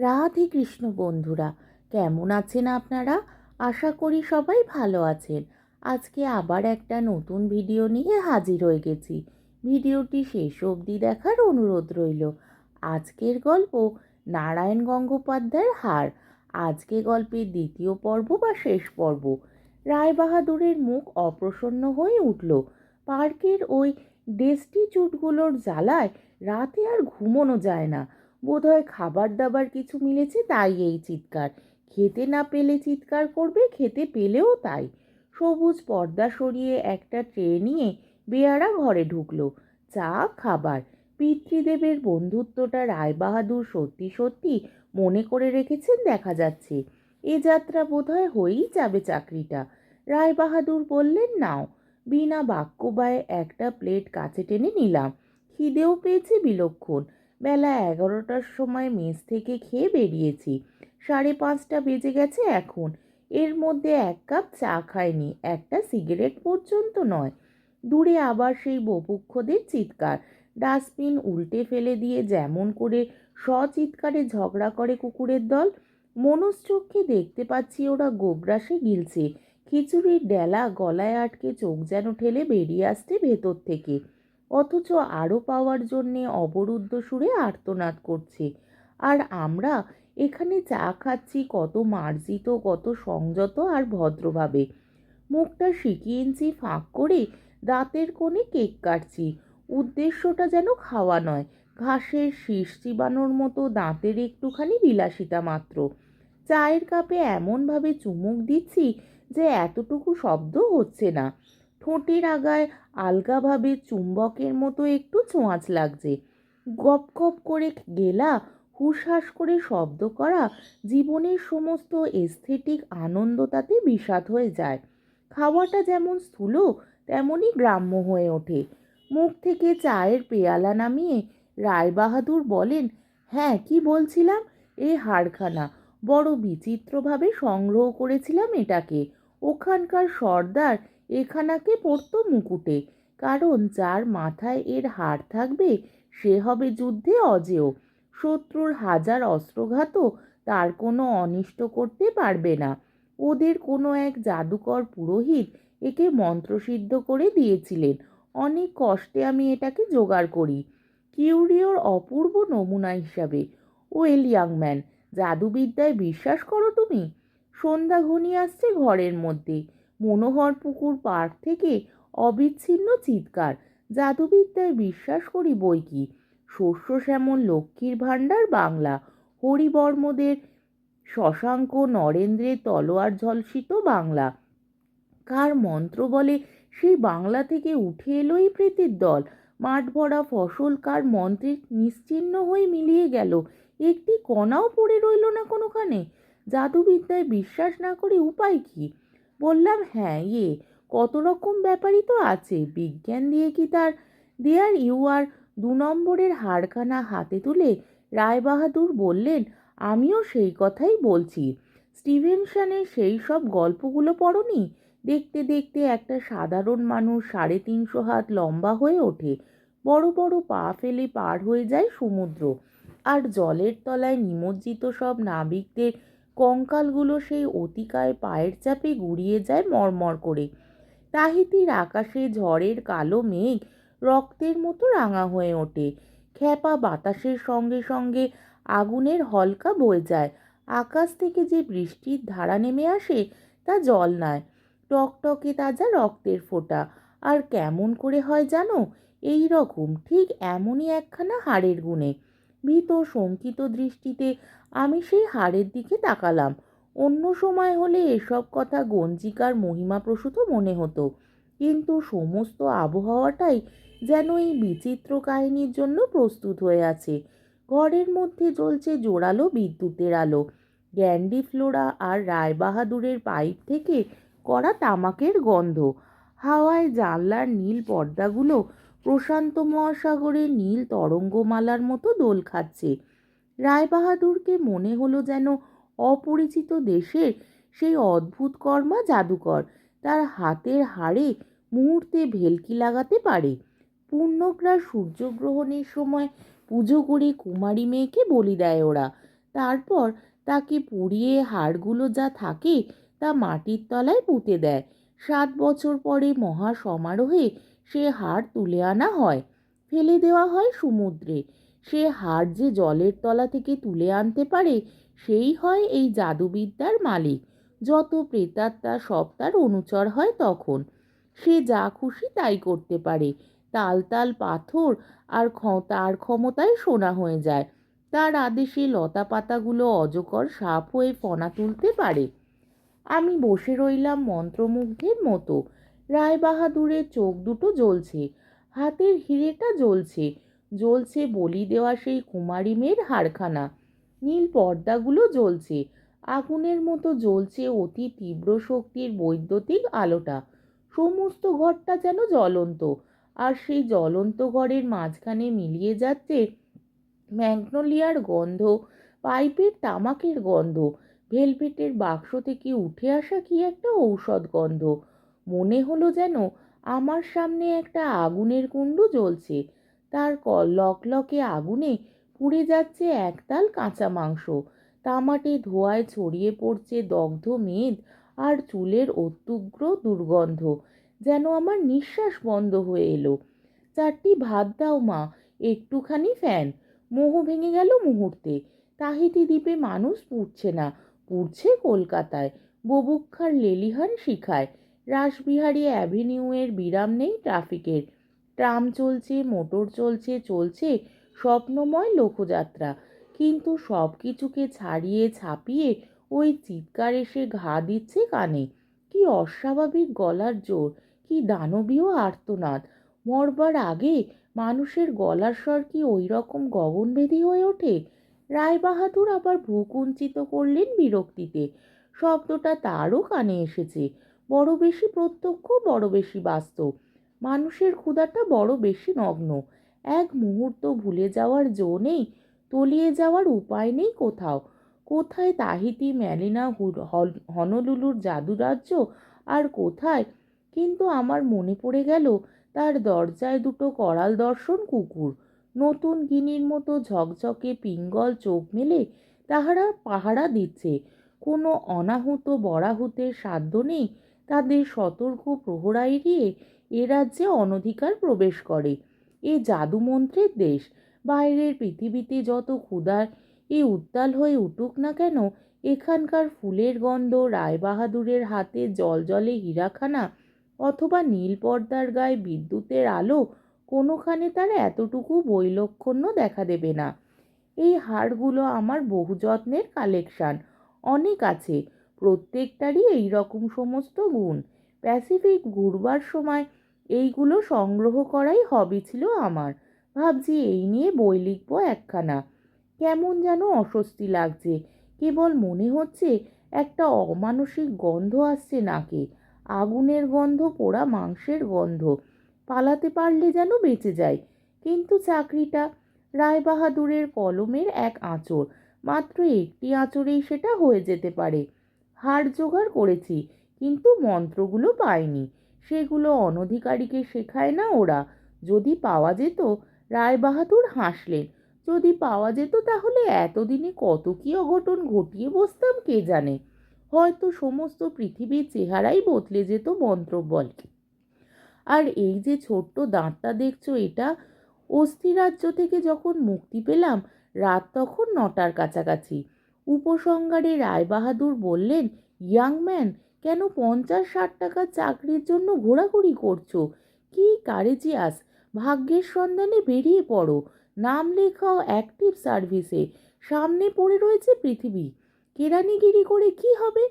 রাধে কৃষ্ণ বন্ধুরা, কেমন আছেন আপনারা? আশা করি সবাই ভালো আছেন। আজকে আবার একটা নতুন ভিডিও নিয়ে হাজির হয়ে গেছি। ভিডিওটি শেষ অবধি দেখার অনুরোধ রইল। আজকের গল্প নারায়ণ গঙ্গোপাধ্যায়ের হার। আজকে গল্পের দ্বিতীয় পর্ব বা শেষ পর্ব। রায়বাহাদুরের মুখ অপ্রসন্ন হয়ে উঠল। পার্কের ওই ডেস্টিচুটগুলোর জ্বালায় রাতে আর ঘুমোনো যায় না। বোধহয় খাবার দাবার কিছু মিলেছে তাই এই চিৎকার। খেতে না পেলে চিৎকার করবে, খেতে পেলেও তাই। সবুজ পর্দা সরিয়ে একটা ট্রে নিয়ে বেয়ারা ঘরে ঢুকলো। চা, খাবার। পিতৃদেবের বন্ধুত্বটা রায়বাহাদুর সত্যি সত্যি মনে করে রেখেছেন দেখা যাচ্ছে। এ যাত্রা বোধহয় হয়েই যাবে চাকরিটা। রায়বাহাদুর বললেন, নাও। বিনা বাক্যবায় একটা প্লেট কাছে টেনে নিলাম। খিদেও পেয়েছে বিলক্ষণ। বেলা এগারোটার সময় মেস থেকে খেয়ে বেরিয়েছি। সাড়ে পাঁচটা বেজে গেছে এখন। এর মধ্যে এক কাপ চা খায়নি একটা সিগারেট পর্যন্ত নয়। দূরে আবার সেই বপুক্ষদের চিৎকার। ডাস্টবিন উল্টে ফেলে দিয়ে যেমন করে সচিৎকারে ঝগড়া করে কুকুরের দল, মনশ্চক্ষে দেখতে পাচ্ছি ওরা গোগ্রাসে গিলছে। খিচুড়ির ডেলা গলায় আটকে চোখ যেন ঠেলে বেরিয়ে আসছে ভেতর থেকে। অথচ আরও পাওয়ার জন্যে অবরুদ্ধ সুরে আর্তনাদ করছে। আর আমরা এখানে চা খাচ্ছি কত মার্জিত, কত সংযত আর ভদ্রভাবে। মুখটা সিকি ইঞ্চি ফাঁক করে দাঁতের কোণে কেক কাটছি। উদ্দেশ্যটা যেন খাওয়া নয়, ঘাসের শীষ চিবানোর মতো দাঁতের একটুখানি বিলাসিতা মাত্র। চায়ের কাপে এমনভাবে চুমুক দিচ্ছি যে এতটুকু শব্দ হচ্ছে না। ঠোঁটের আগায় আলগাভাবে চুম্বকের মতো একটু ছোঁয়াচ লাগছে। গপ গপ করে গেলা হুসহাস করে শব্দ করা, জীবনের সমস্ত এস্থেটিক আনন্দ তাতে বিষাদ হয়ে যায়। খাওয়াটা যেমন স্থূল তেমনই গ্রাম্য হয়ে ওঠে। মুখ থেকে চায়ের পেয়ালা নামিয়ে রায়বাহাদুর বলেন হ্যাঁ কি বলছিলাম? এই হাড়খানা। বড় বিচিত্রভাবে সংগ্রহ করেছিলাম এটাকে। ওখানকার সর্দার এখানাকে পড়তো মুকুটে, কারণ যার মাথায় এর হাড় থাকবে সে হবে যুদ্ধে অজেয়। শত্রুর হাজার অস্ত্রঘাতও তার কোনো অনিষ্ট করতে পারবে না। ওদের কোনো এক জাদুকর পুরোহিত একে মন্ত্রসিদ্ধ করে দিয়েছিলেন, অনেক কষ্টে আমি এটাকে জোগাড় করি। কিউরিওর অপূর্ব নমুনা হিসাবে। ওয়েল ইয়াং ম্যান, জাদুবিদ্যায় বিশ্বাস করো তুমি? সন্ধ্যা ঘনিয়ে আসছে ঘরের মধ্যে। মনোহর পুকুর পার্ক থেকে অবিচ্ছিন্ন চিৎকার, জাদুবিদ্যায় বিশ্বাস করি বই কি? শস্য শ্যামল লক্ষ্মীর ভাণ্ডার বাংলা, হরিবর্মদের শশাঙ্ক, নরেন্দ্রের তলোয়ার ঝলসিত বাংলা। কার মন্ত্র বলে সেই বাংলা থেকে উঠে এলোই প্রীতির দল? মাঠ ভরা ফসল কার মন্ত্রে নিশ্চিন্ন হয়ে মিলিয়ে গেল? একটি কণাও পড়ে রইল না কোনোখানে? জাদুবিদ্যায় বিশ্বাস না করে উপায় কি? বললাম হ্যাঁ ইয়ে কত রকম ব্যাপারই তো আছে। বিজ্ঞান দিয়ে কি তার, দেয়ার ইউ আর দু নম্বরের হাড়খানা হাতে তুলে রায়বাহাদুর বললেন, আমিও সেই কথাই বলছি। স্টিভেনসনের সেই সব গল্পগুলো পড়নি? দেখতে দেখতে একটা সাধারণ মানুষ সাড়ে তিনশো হাত লম্বা হয়ে ওঠে। বড় বড় পা ফেলে পার হয়ে যায় সমুদ্র। আর জলের তলায় নিমজ্জিত সব নাবিকদের কঙ্কালগুলো সেই অতিকায় পায়ের চাপে গুড়িয়ে যায় মরমর করে। তাহিতির আকাশে ঝড়ের কালো মেঘ রক্তের মতো রাঙা হয়ে ওঠে। খ্যাপা বাতাসের সঙ্গে সঙ্গে আগুনের হলকা বয়ে যায়। আকাশ থেকে যে বৃষ্টির ধারা নেমে আসে, তা জল নয়। টকটকে তাজা রক্তের ফোঁটা। আর কেমন করে হয় জানো? এই রকম, ঠিক এমনই একখানা হাড়ের গুণে। ভীত শঙ্কিত দৃষ্টিতে আমি সেই হাড়ের দিকে তাকালাম। অন্য সময় হলে এসব কথা গঞ্জিকার মহিমাপ্রসূত মনে হতো। কিন্তু সমস্ত আবহাওয়াটাই যেন এই বিচিত্র কাহিনীর জন্য প্রস্তুত হয়ে আছে। ঘরের মধ্যে জ্বলছে জোরালো বিদ্যুতের আলো। গ্যান্ডি ফ্লোরা আর রায়বাহাদুরের পাইপ থেকে করা তামাকের গন্ধ। হাওয়ায় জানলার নীল পর্দাগুলো প্রশান্ত মহাসাগরে নীল তরঙ্গমালার মতো দোল খাচ্ছে। রায়বাহাদুরকে মনে হলো যেন অপরিচিত দেশের সেই অদ্ভুত কর্মা জাদুকর। তার হাতের হাড়ে মুহূর্তে ভেলকি লাগাতে পারে। পূর্ণগ্রাস সূর্যগ্রহণের সময় পুজো করে কুমারী মেয়েকে বলি দেয় ওরা। তারপর তাকে পুড়িয়ে হাড়গুলো যা থাকে তা মাটির তলায় পুঁতে দেয়। সাত বছর পরে মহা সমারোহে সে হাড় তুলে আনা হয়। ফেলে দেওয়া হয় সমুদ্রে। সে হাড় যে জলের তলা থেকে তুলে আনতে পারে, সেই হয় এই জাদুবিদ্যার মালিক। যত প্রেতাত্মা, সব তার অনুচর হয় তখন। সে যা খুশি তাই করতে পারে। তাল তাল পাথর আর তার ক্ষমতায় সোনা হয়ে যায়। তার আদেশে লতা পাতাগুলো অজকর সাপ হয়ে ফনা তুলতে পারে। আমি বসে রইলাম মন্ত্রমুগ্ধের মতো। রায় বাহাদুরের চোখ দুটো জ্বলছে, হাতের হিরেটা জ্বলছে জ্বলছে বলি দেওয়া সেই কুমারী মেয়ের হাড়খানা, নীল পর্দাগুলো জ্বলছে, আগুনের মতো জ্বলছে অতি তীব্র শক্তির বৈদ্যুতিক আলোটা, সমস্ত ঘরটা যেন জ্বলন্ত, আর সেই জ্বলন্ত ঘরের মাঝখানে মিলিয়ে যাচ্ছে ম্যাগনোলিয়ার গন্ধ, পাইপের তামাকের গন্ধ, ভেলভেটের বাক্স থেকে উঠে আসা কি একটা ঔষধ গন্ধ মনে হলো যেন আমার সামনে একটা আগুনের কুণ্ড জ্বলছে। তার লকলকে আগুনে পুড়ে যাচ্ছে একতাল কাঁচা মাংস। তামাটে ধোয়ায় ছড়িয়ে পড়ছে দগ্ধ মেদ আর চুলের অত্যুগ্র দুর্গন্ধ। যেন আমার নিঃশ্বাস বন্ধ হয়ে এলো। চারটি ভাত দাও মা, একটুখানি ফ্যান। মোহ ভেঙে গেল মুহূর্তে। তাহিতি দ্বীপে মানুষ পুড়ছে না, পুড়ছে কলকাতায়। ববুক্ষার লেলিহান শিখায়। রাসবিহারী অ্যাভিনিউয়ের বিরাম নেই ট্রাফিকের। ট্রাম চলছে, মোটর চলছে চলছে স্বপ্নময় লোকযাত্রা। কিন্তু সব কিছুকে ছাড়িয়ে ছাপিয়ে ওই চিৎকার এসে ঘা দিচ্ছে কানে। কি অস্বাভাবিক গলার জোর, কি দানবীয় আর্তনাদ। মরবার আগে মানুষের গলার স্বর কি ওই রকম গগনভেদী হয়ে ওঠে? রায়বাহাদুর আবার ভ্রুকুঞ্চিত করলেন বিরক্তিতে। শব্দটা তারও কানে এসেছে। বড় বেশি প্রত্যক্ষ, বড় বেশি বাস্তব। মানুষের ক্ষুধাটা বড় বেশি নগ্ন। এক মুহূর্ত ভুলে যাওয়ার জো নেই, তলিয়ে যাওয়ার উপায় নেই কোথাও। কোথায় তাহিতি, ম্যালিনা হনলুলুর জাদুরাজ্য আর কোথায়? কিন্তু আমার মনে পড়ে গেল, তার দরজায় দুটো করাল দর্শন কুকুর। নতুন গিনির মতো ঝকঝকে পিঙ্গল চোখ মেলে তাহারা পাহারা দিচ্ছে। কোনো অনাহুত, বরাহুতের সাধ্য নেই তাদের সতর্ক প্রহরা এড়িয়ে এ রাজ্যে অনধিকার প্রবেশ করে। এ জাদুমন্ত্রের দেশ। বাইরের পৃথিবীতে যত ক্ষুধার এ উত্তাল হয়ে উঠুক না কেন, এখানকার ফুলের গন্ধ, রায়বাহাদুরের হাতে জল জলে হীরাখানা অথবা নীল পর্দার গায়ে বিদ্যুতের আলো, কোনোখানে তার এতটুকু বৈলক্ষণ্য দেখা দেবে না। এই হাড়গুলো আমার বহু যত্নের কালেকশান। অনেক আছে। প্রত্যেকটারই এই রকম সমস্ত গুণ। প্যাসিফিক ঘুরবার সময় এইগুলো সংগ্রহ করাই হবি ছিল আমার। ভাবছি এই নিয়ে বই লিখব একখানা। কেমন যেন অস্বস্তি লাগছে। কেবল মনে হচ্ছে একটা অমানসিক গন্ধ আসছে নাকে। আগুনের গন্ধ পোড়া মাংসের গন্ধ। পালাতে পারলে যেন বেঁচে যায়। কিন্তু চাকরিটা রায়বাহাদুরের কলমের এক আঁচড়। মাত্র একটি আঁচড়েই সেটা হয়ে যেতে পারে। হাড় জোগাড় করেছি, কিন্তু মন্ত্রগুলো পাইনি। সেগুলো অনধিকারীকে শেখায় না ওরা। যদি পাওয়া যেত, রায়বাহাদুর হাসলেন। যদি পাওয়া যেত তাহলে এতদিনে কত কী অঘটন ঘটিয়ে বসতাম কে জানে। হয়তো সমস্ত পৃথিবীর চেহারাই বদলে যেত মন্ত্রবল আর এই যে ছোট্ট দাঁতটা দেখছ এটা, অস্থিরাজ্য থেকে যখন মুক্তি পেলাম, রাত তখন নটার কাছাকাছি। উপসংহারে রায়বাহাদুর বললেন ইয়াং ম্যান কেন পঞ্চাশ ষাট টাকার চাকরির জন্য ঘোরাঘুরি করছ? কি কারেজিয়াস ভাগ্যের সন্ধানে বেরিয়ে পড়ো। নাম লেখাও অ্যাক্টিভ সার্ভিসে সামনে পড়ে রয়েছে পৃথিবী। কেরানিগিরি করে কি হবে?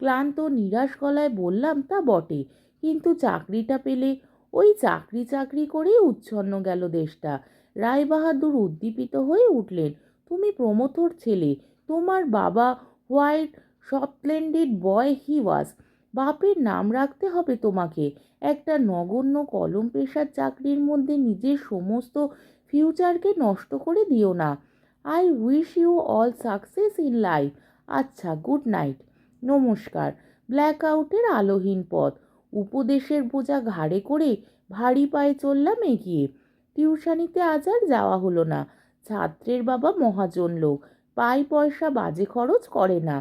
ক্লান্ত নিরাশ গলায় বললাম, তা বটে। কিন্তু চাকরিটা পেলে ওই চাকরি চাকরি করেই উচ্ছন্ন গেল দেশটা। রায়বাহাদুর উদ্দীপিত হয়ে উঠলেন, তুমি প্রমথর ছেলে তোমার বাবা হোয়াইট স্কটল্যান্ডের বয় হি ওয়াজ। বাপের নাম রাখতে হবে তোমাকে। একটা নগণ্য কলম পেশার চাকরির মধ্যে নিজের সমস্ত ফিউচারকে নষ্ট করে দিও না। I wish you all success in life. আচ্ছা গুড নাইট। নমস্কার। ব্ল্যাক আউটের আলোহীন পথ। উপদেশের বোঝা ঘাড়ে করে ভারী পায়ে চললাম এগিয়ে। টিউশনিতে আজ আর যাওয়া হলো না। ছাত্রের বাবা মহাজন লোক। পাই পয়সা বাজে খরচ করে না।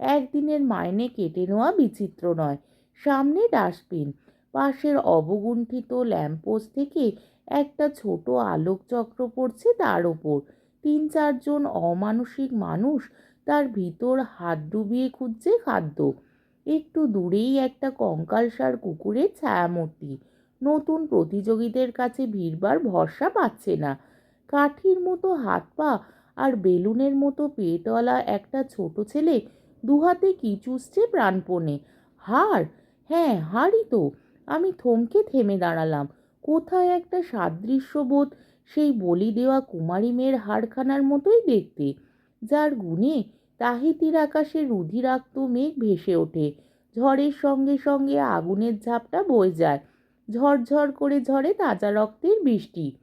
একদিনের মাইনে কেটে নেওয়া বিচিত্র নয়। সামনে ডাস্টবিন। পাশের অবগুণ্ঠিত ল্যাম্পোস্ট থেকে একটা ছোট আলোকচক্র পড়ছে তার ওপর। তিন চারজন অমানসিক মানুষ তার ভিতর হাত ডুবিয়ে খুঁজছে খাদ্য। একটু দূরেই একটা কঙ্কালসার কুকুরের ছায়ামূর্তি। নতুন প্রতিযোগীদের কাছে ভিড়বার ভরসা পাচ্ছে না। কাঠির মতো হাত পা আর বেলুনের মতো পেটওয়ালা একটা ছোট ছেলে দুহাতে কি চুষছে প্রাণপণে? হার হ্যাঁ হারই তো। আমি থমকে থেমে দাঁড়ালাম। কোথায় একটা সাদৃশ্যবোধ, সেই বলি দেওয়া কুমারী মেয়ের হাড়খানার মতোই দেখতে। যার গুণে তাহিতির আকাশে রুধিরাক্ত মেঘ ভেসে ওঠে। ঝড়ের সঙ্গে সঙ্গে আগুনের ঝাপটা বয়ে যায়। ঝরঝর করে ঝরে তাজা রক্তের বৃষ্টি।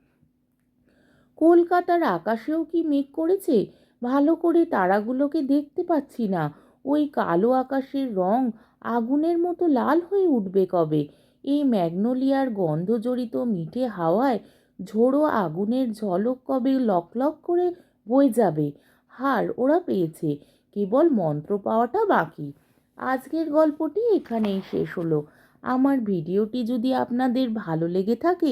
কলকাতার আকাশেও কি মেঘ করেছে? ভালো করে তারাগুলোকে দেখতে পাচ্ছি না। ওই কালো আকাশের রং আগুনের মতো লাল হয়ে উঠবে কবে? এই ম্যাগনোলিয়ার গন্ধজড়িত মিঠে হাওয়ায় ঝোড়ো আগুনের ঝলক কবে লক লক করে বয়ে যাবে? হার ওরা পেয়েছে। কেবল মন্ত্র পাওয়াটা বাকি। আজকের গল্পটি এখানেই শেষ হলো। আমার ভিডিওটি যদি আপনাদের ভালো লেগে থাকে